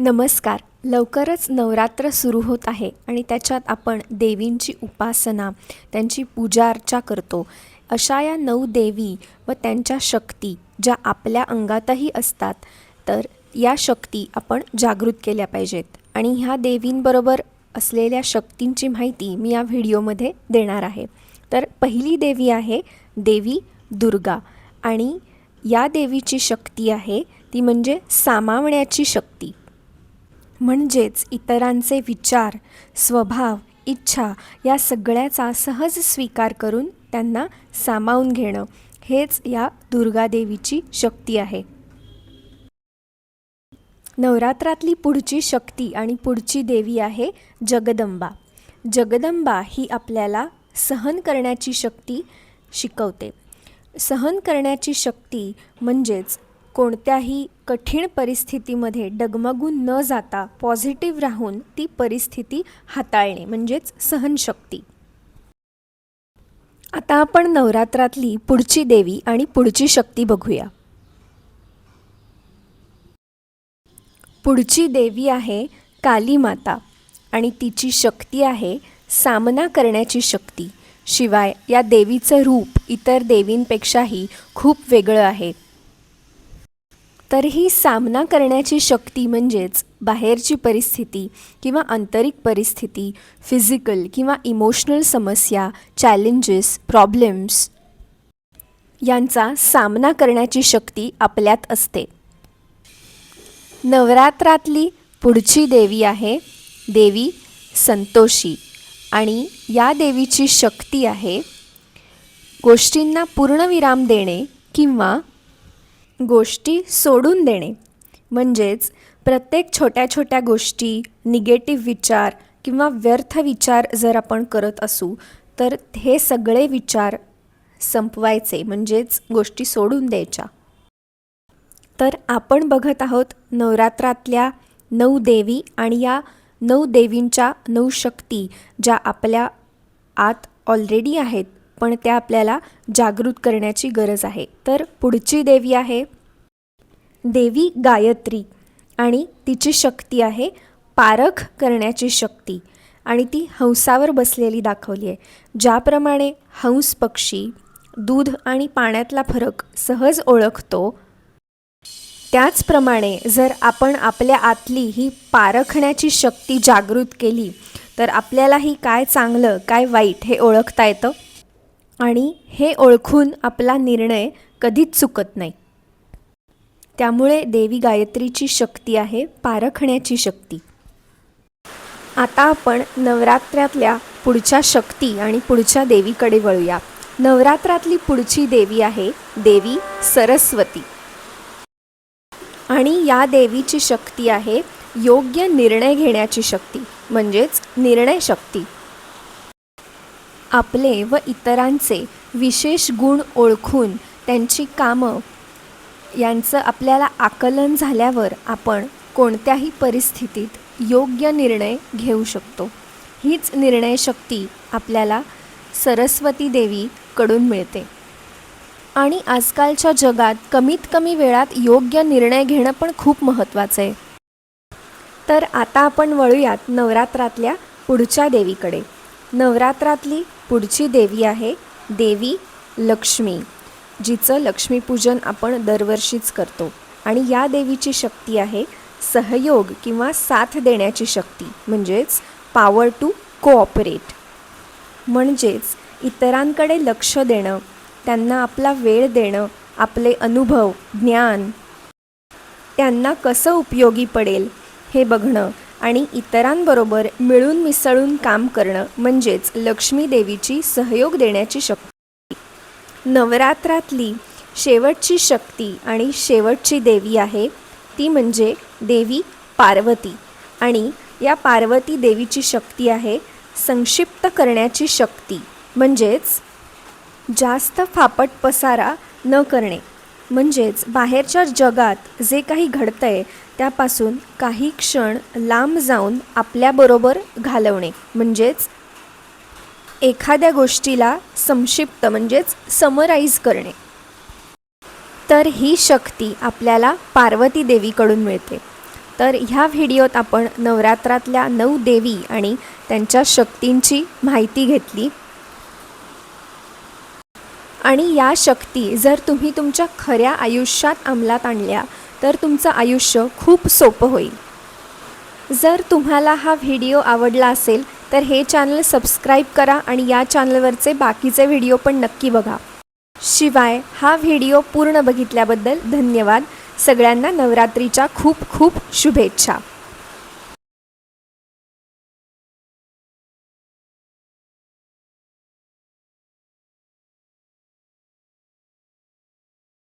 नमस्कार. लवकरच नवरात्र सुरू होत आहे आणि त्याच्यात आपण देवींची उपासना त्यांची पूजा अर्चा करतो. अशा या नऊ देवी व त्यांच्या शक्ती ज्या आपल्या अंगातही असतात तर या शक्ती आपण जागृत केल्या पाहिजेत. आणि ह्या देवींबरोबर असलेल्या शक्तींची माहिती मी या व्हिडिओमध्ये देणार आहे. तर पहिली देवी आहे देवी दुर्गा. आणि या देवीची शक्ती आहे ती म्हणजे सामावण्याची शक्ती. म्हणजेच इतरांचे विचार स्वभाव इच्छा या सगळ्याचा सहज स्वीकार करून त्यांना सामावून घेणं हेच या दुर्गादेवीची शक्ती आहे. नवरात्रातली पुढची शक्ती आणि पुढची देवी आहे जगदंबा. जगदंबा ही आपल्याला सहन करण्याची शक्ती शिकवते. सहन करण्याची शक्ती म्हणजेच कोणत्याही कठीण परिस्थितीमध्ये डगमगून न जाता पॉझिटिव्ह राहून ती परिस्थिती हाताळणे म्हणजेच सहनशक्ती. आता आपण नवरात्रातली पुढची देवी आणि पुढची शक्ती बघूया. पुढची देवी आहे काली माता आणि तिची शक्ती आहे सामना करण्याची शक्ती. शिवाय या देवीचं रूप इतर देवींपेक्षाही खूप वेगळं आहे. तर ही सामना करण्याची शक्ती म्हणजेच बाहेरची परिस्थिती किंवा आंतरिक परिस्थिती फिजिकल किंवा इमोशनल समस्या चॅलेंजेस प्रॉब्लेम्स यांचा सामना करण्याची शक्ती आपल्यात असते. नवरात्रातली पुढची देवी आहे देवी संतोषी आणि या देवीची शक्ती आहे गोष्टींना पूर्णविराम देणे किंवा गोष्टी सोडून देणे. म्हणजेच प्रत्येक छोट्या छोट्या गोष्टी निगेटिव्ह विचार किंवा व्यर्थ विचार जर आपण करत असू तर हे सगळे विचार संपवायचे म्हणजेच गोष्टी सोडून द्यायच्या. तर आपण बघत आहोत नवरात्रातल्या नऊ देवी आणि या नऊ देवींच्या नऊ शक्ती ज्या आपल्या आत ऑलरेडी आहेत पण त्या आपल्याला जागृत करण्याची गरज आहे. तर पुढची देवी आहे देवी गायत्री आणि तिची शक्ती आहे पारख करण्याची शक्ती. आणि ती हंसावर बसलेली दाखवली आहे. ज्याप्रमाणे हंस पक्षी दूध आणि पाण्यातला फरक सहज ओळखतो त्याचप्रमाणे जर आपण आपल्या आतली ही पारखण्याची शक्ती जागृत केली तर आपल्यालाही काय चांगलं काय वाईट हे ओळखता येतं? आणि हे ओळखून आपला निर्णय कधीच चुकत नाही. त्यामुळे देवी गायत्रीची शक्ती आहे पारखण्याची शक्ती. आता आपण नवरात्रातल्या पुढच्या शक्ती आणि पुढच्या देवीकडे वळूया. नवरात्रातली पुढची देवी आहे देवी सरस्वती. आणि या देवीची शक्ती आहे योग्य निर्णय घेण्याची शक्ती म्हणजेच निर्णय शक्ती. आपले व इतरांचे विशेष गुण ओळखून त्यांची कामं यांचं आपल्याला आकलन झाल्यावर आपण कोणत्याही परिस्थितीत योग्य निर्णय घेऊ शकतो. हीच निर्णय शक्ती आपल्याला सरस्वती देवीकडून मिळते. आणि आजकालच्या जगात कमीत कमी वेळात योग्य निर्णय घेणं पण खूप महत्त्वाचं आहे. तर आता आपण वळूयात नवरात्रातल्या पुढच्या देवीकडे. नवरात्रातली पुढची देवी आहे देवी लक्ष्मी. जिचं लक्ष्मीपूजन आपण दरवर्षीच करतो. आणि या देवीची शक्ती आहे सहयोग किंवा साथ देण्याची शक्ती म्हणजेच पॉवर टू कोऑपरेट म्हणजेच इतरांकडे लक्ष देणं त्यांना आपला वेळ देणं आपले अनुभव ज्ञान त्यांना कसं उपयोगी पडेल हे बघणं आणि इतरांबरोबर मिळून मिसळून काम करणं म्हणजेच लक्ष्मी देवीची सहयोग देण्याची शक्ती. नवरात्रातली शेवटची शक्ती आणि शेवटची देवी आहे ती म्हणजे देवी पार्वती. आणि या पार्वती देवीची शक्ती आहे संक्षिप्त करण्याची शक्ती म्हणजेच जास्त फापट पसारा न करणे. म्हणजेच बाहेरच्या जगात जे काही घडतंय त्यापासून काही क्षण लांब जाऊन आपल्याबरोबर घालवणे. म्हणजेच एखाद्या गोष्टीला संक्षिप्त म्हणजेच समराईज करणे. तर ही शक्ती आपल्याला पार्वती देवीकडून मिळते. तर ह्या व्हिडिओत आपण नवरात्रातल्या नऊ देवी आणि त्यांच्या शक्तींची माहिती घेतली. आणि या शक्ती जर तुम्ही तुमच्या खऱ्या आयुष्यात अंमलात आणल्या तर तुमचं आयुष्य खूप सोपं होईल. जर तुम्हाला हा व्हिडिओ आवडला असेल तर हे चॅनल सबस्क्राईब करा आणि या चॅनलवरचे बाकीचे व्हिडिओ पण नक्की बघा. शिवाय हा व्हिडिओ पूर्ण बघितल्याबद्दल धन्यवाद. सगळ्यांना नवरात्रीच्या खूप खूप शुभेच्छा.